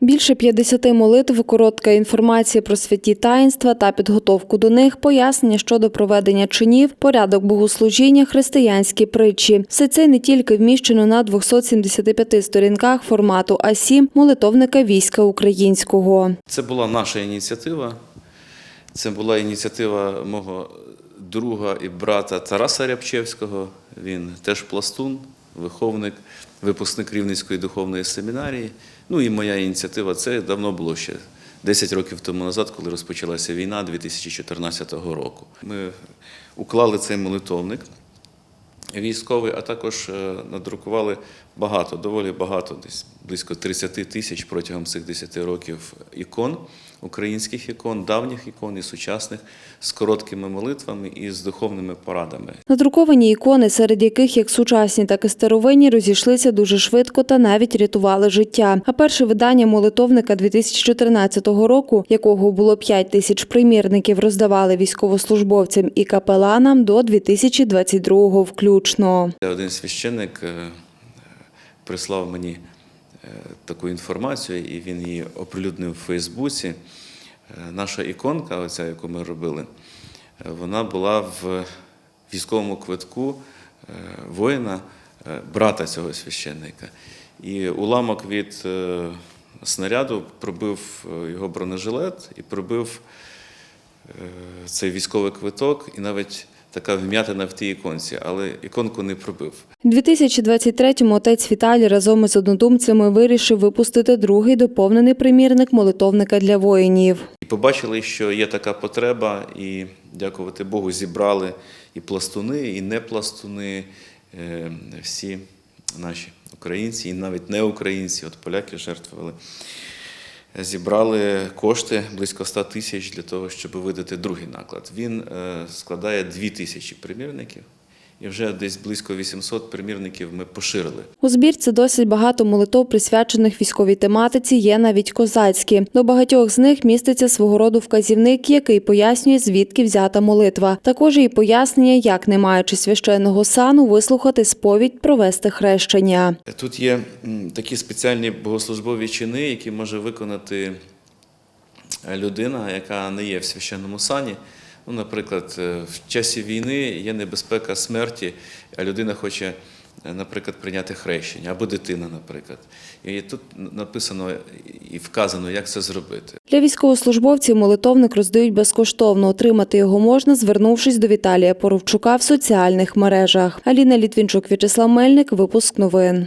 Більше 50 молитв, коротка інформація про святі таїнства та підготовку до них, пояснення щодо проведення чинів, порядок богослужіння, християнські притчі. Все це не тільки вміщено на 275 сторінках формату А7 молитовника війська українського. Це була наша ініціатива. Це була ініціатива мого друга і брата Тараса Рябчевського. Він теж пластун, виховник, випускник Рівненської духовної семінарії. Ну і моя ініціатива це давно було ще 10 років тому назад, коли розпочалася війна 2014 року. Ми уклали цей молитовник військовий, а також е, надрукували багато, доволі багато, десь близько 30 тисяч протягом цих 10 років ікон, українських ікон, давніх ікон і сучасних, з короткими молитвами і з духовними порадами. Надруковані ікони, серед яких як сучасні, так і старовинні, розійшлися дуже швидко та навіть рятували життя. А перше видання молитовника 2014 року, якого було 5 тисяч примірників, роздавали військовослужбовцям і капеланам до 2022 включно. Один священник е, прислав мені е, таку інформацію, і він її оприлюднив у Фейсбуці. Е, Наша іконка, оця, яку ми робили, вона була в військовому квитку воїна, брата цього священника. І уламок від снаряду пробив його бронежилет і пробив цей військовий квиток, і навіть така вм'ятина в тій іконці, але іконку не пробив. У 2023-му отець Віталій разом із однодумцями вирішив випустити другий доповнений примірник молитовника для воїнів. І побачили, що є така потреба, і дякувати Богу, зібрали і пластуни, і не пластуни, е, всі наші українці, і навіть не українці, от поляки жертвували. Зібрали кошти близько 100 тисяч для того, щоб видати другий наклад. Він е, складає 2 тисячі примірників, і вже десь близько 800 примірників ми поширили. У збірці досить багато молитов, присвячених військовій тематиці, є навіть козацькі. До багатьох з них міститься свого роду вказівник, який пояснює, звідки взята молитва. Також і пояснення, як, не маючи священного сану, вислухати сповідь, провести хрещення. Тут є такі спеціальні богослужбові чини, які може виконати людина, яка не є в священному сані. Ну, наприклад, е, в часі війни є небезпека смерті, а людина хоче, е, наприклад, прийняти хрещення або дитина, наприклад. І тут написано і вказано, як це зробити. Для військовослужбовців молитовник роздають безкоштовно. Отримати його можна, звернувшись до Віталія Поровчука в соціальних мережах. Аліна Літвінчук, В'ячеслав Мельник, випуск новин.